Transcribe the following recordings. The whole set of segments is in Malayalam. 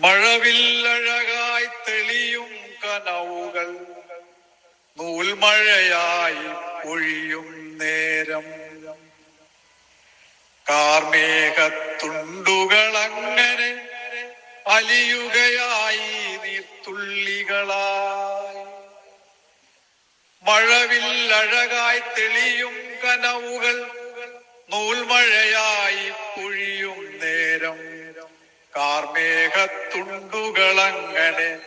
മഴവില്ലഴകായി തെളിയും കനവുകൾ. നൂൽമഴയായി ഒഴിയും നേരം. കാർമേഘത്തുണ്ടുകൾ അങ്ങനെ അലിയുകയായി നീർത്തുള്ളികളായി. മഴവില്ലഴകായി തെളിയും കനവുകൾ. നൂൽമഴയായി പൊഴിയും നേരം. കാർമേഘത്തുണ്ടുകൾ അങ്ങനെ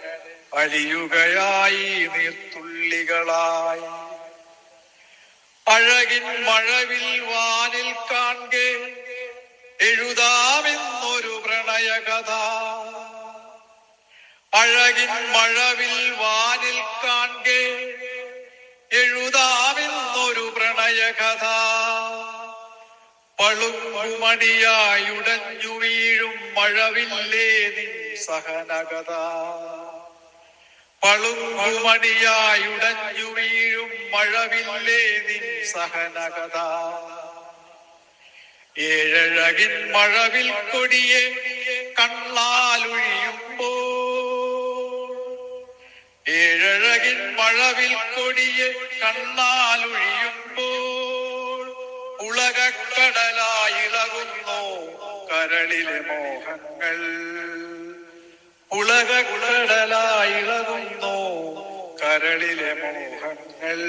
അലിയുകയായി നീർത്തുള്ളികളായി. അഴകിൻ മഴവിൽ വാനിൽ കാണെ എഴുതാമെന്നൊരു പ്രണയകഥ. അഴകിൻ മഴവിൽ വാനിൽ കാണെ എഴുതാമെന്നൊരു പ്രണയകഥ. പളുങ്കുമണിയായുടഞ്ഞു വീഴും മഴവില്ലേ നിൻ സഹനകഥ പളുങ്കുമണിയായുടഞ്ഞു വീഴും മഴവില്ലേ നിൻ സഹനകഥ ഏഴഴകിൻ മഴവിൽ കൊടിയെ കണ്ണാലൊഴിയുമ്പോ ഏഴഴകിൻ മഴവിൽ കൊടിയെ കണ്ണാലൊഴിയുമ്പോൾ കരളിലെ മോഹങ്ങൾ. ഉലകക്കടലായിളകുന്നു കരളിലെ മോഹങ്ങൾ.